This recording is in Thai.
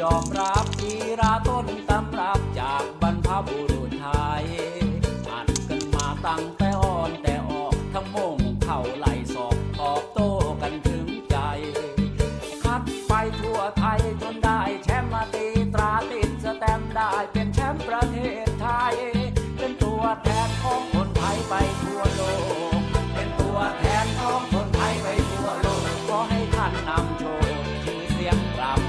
ยอมรับกีราต้นตำรับจากบรรพบุรุษไทยอ่านกันมาตั้งแต่อ่อนแต่ออกทั้งมงเข่าไหลสอบตอบโต้กันถึงใจ คัดไปทั่วไทยจนได้แชมป์มาตีตราติดสแตมได้เป็นแชมป์ประเทศไทย เป็นตัวแทนของคนไทยไปทั่วโลก เป็นตัวแทนของคนไทยไปทั่วโลกขอให้ท่านนำโชว์ชื่อเสียงกลับ